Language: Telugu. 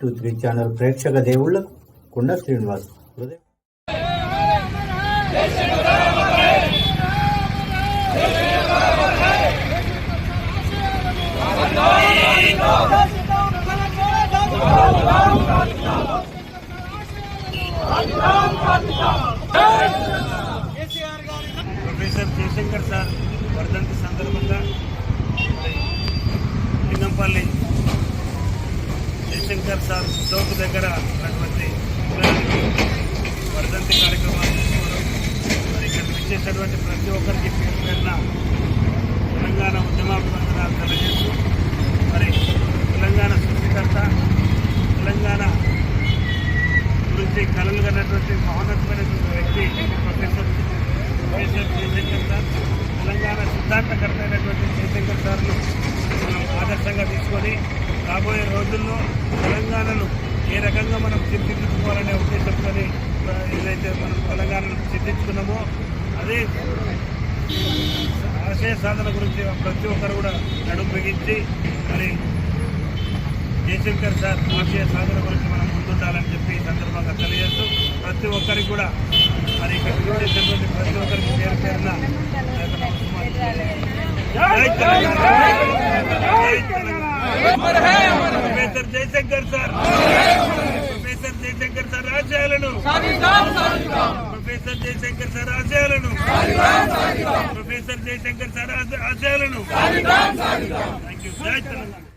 టూ త్రీ ఛానల్ ప్రేక్షక దేవుళ్ళకు కుండ శ్రీనివాస్ హృదయ. ప్రొఫెసర్ జయశంకర్ సార్ వర్ధంతి సందర్భంగా లింగంపల్లి శంకర్ సార్ చౌక్ దగ్గర ఉన్నటువంటి వర్ధంతి కార్యక్రమాలు చేసుకోవడం మరి ఇక్కడ విచ్చేసినటువంటి ప్రతి ఒక్కరికి పేరు పేరున తెలంగాణ ఉద్యమాభివందనాలు తెలియజేస్తూ మరి తెలంగాణ సృష్టికర్త తెలంగాణ గురించి కలలు కన్నటువంటి మహోన్నతమైనటువంటి వ్యక్తి professor professor Jayashankar sir. Telangana సిద్ధాంతకర్త అయినటువంటి జయశంకర్ సార్ను మనం ఆదర్శంగా తీసుకొని రాబోయే రోజుల్లో తెలంగాణను ఏ రకంగా మనం తీర్చిదిద్దుకోవాలనే ఉద్దేశంతో ఏదైతే మనం తెలంగాణను సిద్ధించుకున్నామో అదే ఆశయ సాధన గురించి ప్రతి ఒక్కరు కూడా నడుము బిగించి మరి జయశంకర్ సార్ ఆశయ సాధన గురించి మనం ముందుండాలని చెప్పి ఈ సందర్భంగా తెలియజేస్తూ ప్రతి ఒక్కరికి కూడా మరి ఇక్కడ విచ్చేసినటువంటి ప్రతి ఒక్కరికి పేరు పేరున జై తెలంగాణ! జై professor Jayashankar sir. Professor Jayashankar sir ఆశయాలను. ప్రొఫెసర్ జయశంకర్ సార్ ఆశయాలను. ప్రొఫెసర్ జయశంకర్ సార్ ఆశ- ఆశయాలను. Thank you